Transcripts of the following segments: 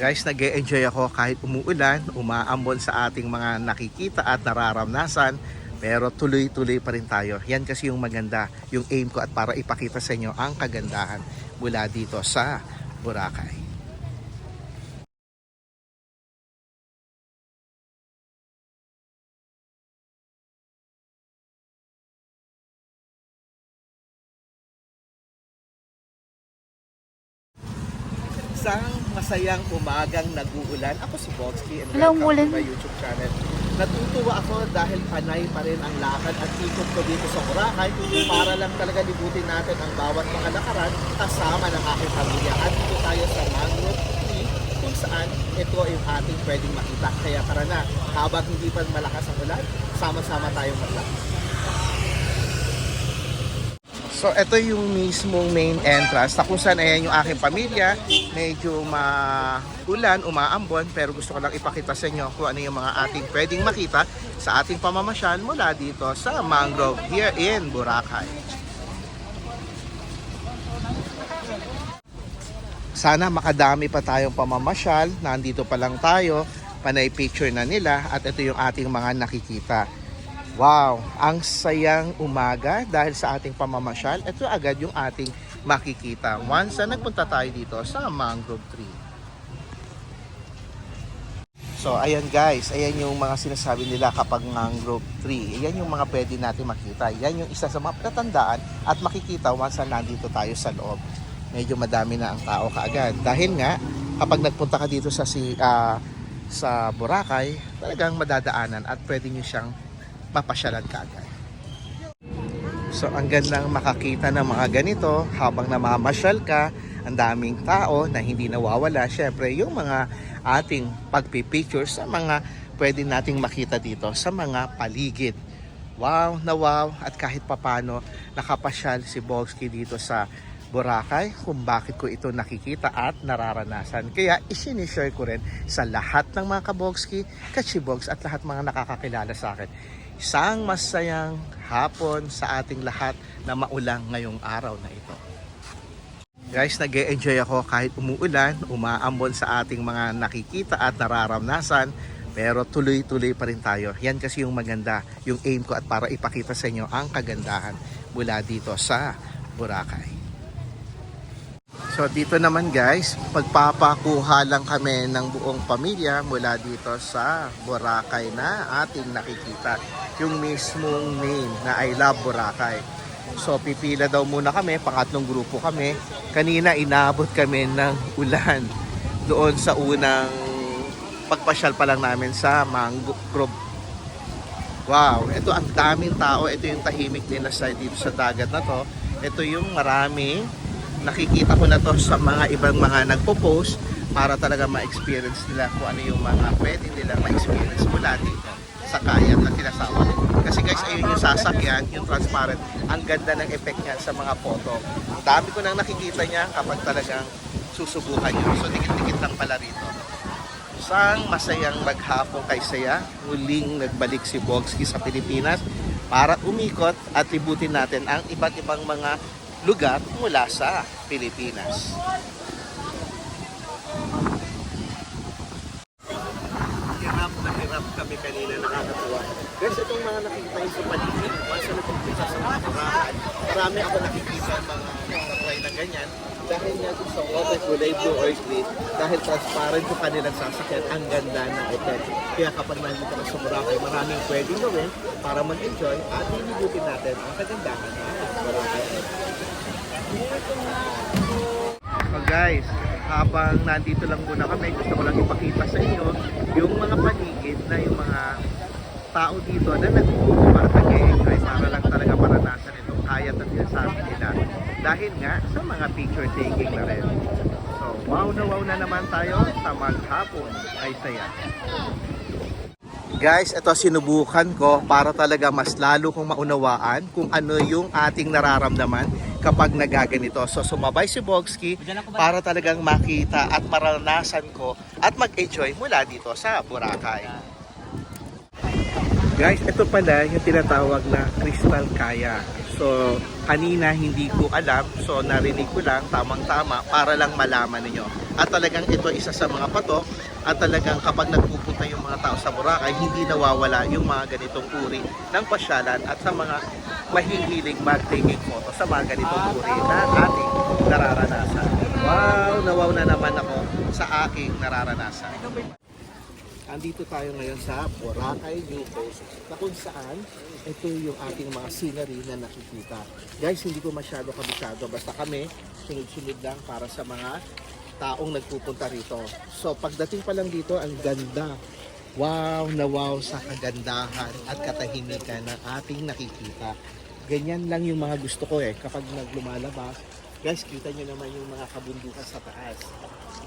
Guys, nag enjoy ako kahit umuulan, umaambon sa ating mga nakikita at nararamnasan. Pero tuloy-tuloy pa rin tayo. Yan kasi yung maganda, yung aim ko at para ipakita sa inyo ang kagandahan mula dito sa Boracay. Isang masayang umagang nag-uulan. Ako si Boxy and Hello, welcome umulan. to my YouTube channel. Natutuwa ako dahil panay pa rin ang lakad at ikot ko dito sa Boracay para lang talaga libutin natin ang bawat mga lakaran kasama ng aking pamilya. At dito tayo sa Mangrove Tree kung saan ito yung ating pwedeng makita. Kaya tara na, habang hindi pa malakas ang ulan, sama-sama tayong maglakad. So, ito yung mismong main entrance na kung saan ayan yung aking pamilya. Medyo maulan, umaambon, pero gusto ko lang ipakita sa inyo kung ano yung mga ating pwedeng makita sa ating pamamasyal mula dito sa Mangrove here in Boracay. Sana makadami pa tayong pamamasyal. Nandito pa lang tayo. Panay picture na nila at ito yung ating mga nakikita. Wow, ang sayang umaga dahil sa ating pamamasyal. Ito agad yung ating makikita once na nagpunta tayo dito sa Mangrove Tree. So, ayan guys, ayan yung mga sinasabi nila kapag mangrove tree. Ayan yung mga pwede natin makita. Yan yung isa sa mga palatandaan at makikita once na nandito tayo sa loob. Medyo madami na ang tao kaagad. Dahil nga, kapag nagpunta ka dito sa si ah, sa Boracay, talagang madadaanan at pwede nyo siyang mapasyalan kaagad. So ang gandang makakita ng mga ganito habang namamasyal ka, ang daming tao na hindi nawawala. Syempre yung mga ating pagpipicture sa mga pwede nating makita dito sa mga paligid. Wow na wow at kahit papano nakapasyal si Bogsky dito sa Boracay kung bakit ko ito nakikita at nararanasan. Kaya isinishare ko rin sa lahat ng mga kabogski, kachibogs at lahat mga nakakakilala sa akin. Isang masayang hapon sa ating lahat na maulang ngayong araw na ito. Guys, nag enjoy ako kahit umuulan, umaambon sa ating mga nakikita at nararamnasan. Pero tuloy-tuloy pa rin tayo. Yan kasi yung maganda, yung aim ko at para ipakita sa inyo ang kagandahan mula dito sa Boracay. So dito naman guys, pagpapakuha lang kami ng buong pamilya mula dito sa Boracay na ating nakikita. Yung mismong name na I Love Boracay. So pipila daw muna kami, pangatlong grupo kami. Kanina inabot kami ng ulan doon sa unang pagpasyal pa lang namin sa Mangrove Wow, ito ang daming tao. Ito yung tahimik nila sa dito sa dagat na to. Ito yung marami. Nakikita ko na to sa mga ibang mga nagpo-post para talaga ma-experience nila kung ano yung mga pwede nila ma-experience mula dito sa kayat na tinasama. Kasi guys, ayun yung sasakyan, yung transparent. Ang ganda ng effect niya sa mga photo. Ang dami ko nang nakikita niya kapag talagang susubukan nyo. So, dikit-dikit lang pala rito. Isang masayang maghapon kay Saya. Muling nagbalik si Bogsky sa Pilipinas para umikot at libutin natin ang iba't ibang mga lugar mula sa Pilipinas. Hirap na hirap kami kanina nakakatuwa. Guys, itong mga nakikita yung sa paligid, once na nagpupunta sa mga kurahan, marami ako nakikita mga nakatry na ganyan. Dahil nga doon sa water kulay blue or green, dahil transparent yung kanilang sasakyan, ang ganda ng effect. Kaya kapag nandito ka sa Boracay, maraming pwedeng gawin para mag-enjoy at lilibutin natin ang kagandahan ng Boracay. So guys, habang nandito lang muna kami, gusto ko lang ipakita sa inyo yung mga paligid na yung mga tao dito na nagpupunta para nag-enjoy para lang talaga maranasan itong kayat at sinasabi nila. Dahil nga sa mga picture taking na rin. So wow na wow na naman tayo sa maghapon ay saya. Guys, ito sinubukan ko para talaga mas lalo kong maunawaan kung ano yung ating nararamdaman kapag nagaganito. So sumabay si Bogsky para talagang makita at maranasan ko at mag-enjoy mula dito sa Boracay. Guys, ito pala yung tinatawag na Crystal Kaya. So, kanina hindi ko alam, so narinig ko lang, tamang-tama, para lang malaman ninyo. At talagang ito isa sa mga patok, at talagang kapag nagpupunta yung mga tao sa Boracay, hindi nawawala yung mga ganitong uri ng pasyalan at sa mga mahihilig mag-taking photo sa mga ganitong uri na ating nararanasan. Wow, nawaw na naman ako sa aking nararanasan. Andito tayo ngayon sa Boracay New Coast na kung saan ito yung ating mga scenery na nakikita. Guys, hindi ko masyado kabisado. Basta kami, sunod-sunod lang para sa mga taong nagpupunta rito. So, pagdating pa lang dito, ang ganda. Wow na wow sa kagandahan at katahimikan ng ating nakikita. Ganyan lang yung mga gusto ko eh. Kapag naglumalabas, guys, kita nyo naman yung mga kabundukan sa taas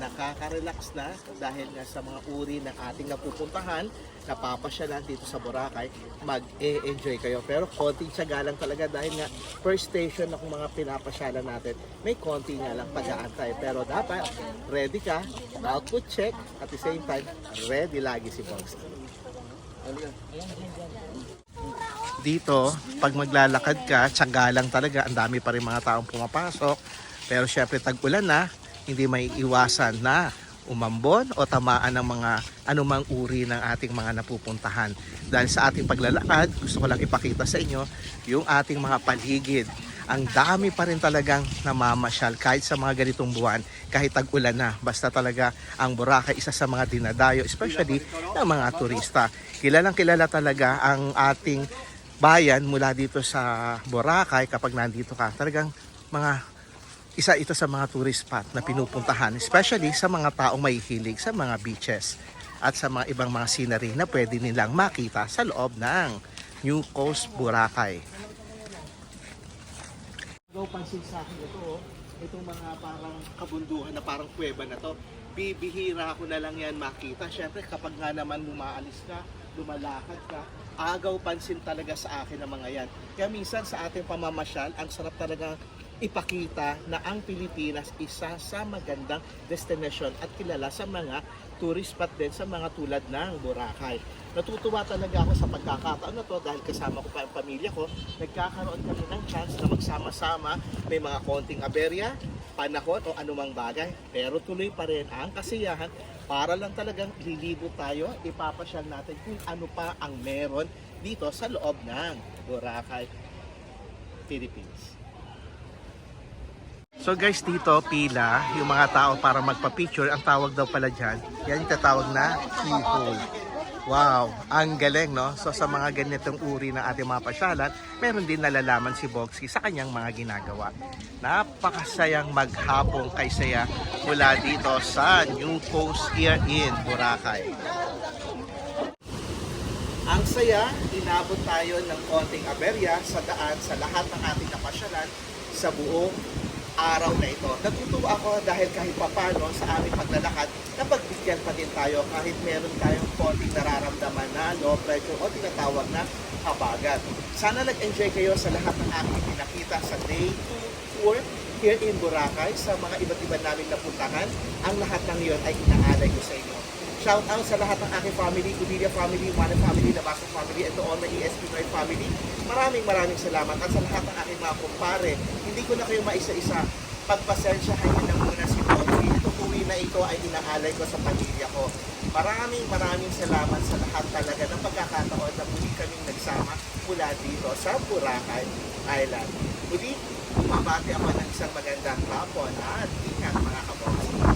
nakaka-relax na dahil nga sa mga uri ng ating napupuntahan, napapasyalan dito sa Boracay, mag-e-enjoy kayo. Pero konting tiyaga lang talaga dahil nga first station ng mga pinapasyalan natin, may konti nga lang pag-aantay. Pero dapat ready ka, output check, at the same time, ready lagi si Box. Dito, pag maglalakad ka, tiyaga lang talaga, ang dami pa rin mga taong pumapasok. Pero syempre, tag-ulan na, hindi may iwasan na umambon o tamaan ng mga anumang uri ng ating mga napupuntahan. Dahil sa ating paglalakad, gusto ko lang ipakita sa inyo yung ating mga paligid. Ang dami pa rin talagang namamasyal kahit sa mga ganitong buwan, kahit tag-ulan na. Basta talaga ang Boracay isa sa mga dinadayo, especially ng mga turista. Kilalang kilala talaga ang ating bayan mula dito sa Boracay kapag nandito ka. Talagang mga isa ito sa mga tourist spot na pinupuntahan, especially sa mga taong may sa mga beaches at sa mga ibang mga scenery na pwede nilang makita sa loob ng New Coast Boracay. Go pansin sa akin ito, oh. itong mga parang kabunduhan na parang kuweba na to. Bibihira ko na lang yan makita. Siyempre kapag nga naman lumaalis ka, lumalakad ka, agaw pansin talaga sa akin ang mga yan. Kaya minsan sa ating pamamasyal, ang sarap talaga ipakita na ang Pilipinas isa sa magandang destination at kilala sa mga tourist spot din sa mga tulad ng Boracay. Natutuwa talaga ako sa pagkakataon na to dahil kasama ko pa ang pamilya ko. Nagkakaroon kami ng chance na magsama-sama. May mga konting aberya, panahon o anumang bagay. Pero tuloy pa rin ang kasiyahan para lang talagang lilibo tayo, ipapasyal natin kung ano pa ang meron dito sa loob ng Boracay, Philippines. So guys, dito pila yung mga tao para magpa-picture. Ang tawag daw pala dyan, yan yung tatawag na keyhole. Wow, ang galing no? So sa mga ganitong uri ng ating mga pasyalan, meron din nalalaman si Boxy sa kanyang mga ginagawa. Napakasayang maghapong kay saya mula dito sa New Coast here in Boracay. Ang saya, inabot tayo ng konting aberya sa daan sa lahat ng ating napasyalan sa buong araw na ito. Natutuwa ako dahil kahit papano sa aming paglalakad, napagbigyan pa din tayo kahit meron tayong konting nararamdaman na low pressure o tinatawag na habagat. Sana nag-enjoy kayo sa lahat ng aking pinakita sa day 2 tour here in Boracay sa mga iba't iba naming napuntahan. Ang lahat ng iyon ay inaalay ko sa inyo. Shout out sa lahat ng aking family, Gudilia family, Juana family, Nabasa family, and to all my ESP Noy family. Maraming maraming salamat. At sa lahat ng aking mga kumpare, hindi ko na kayo maisa-isa. Pagpasensyahan niyo na muna si Bobby. Itong uwi na ito ay inaalay ko sa pamilya ko. Maraming maraming salamat sa lahat talaga ng pagkakataon na muli kaming nagsama mula dito sa Boracay Island. Muli, mabati ako ng isang magandang hapon at ingat mga kabos.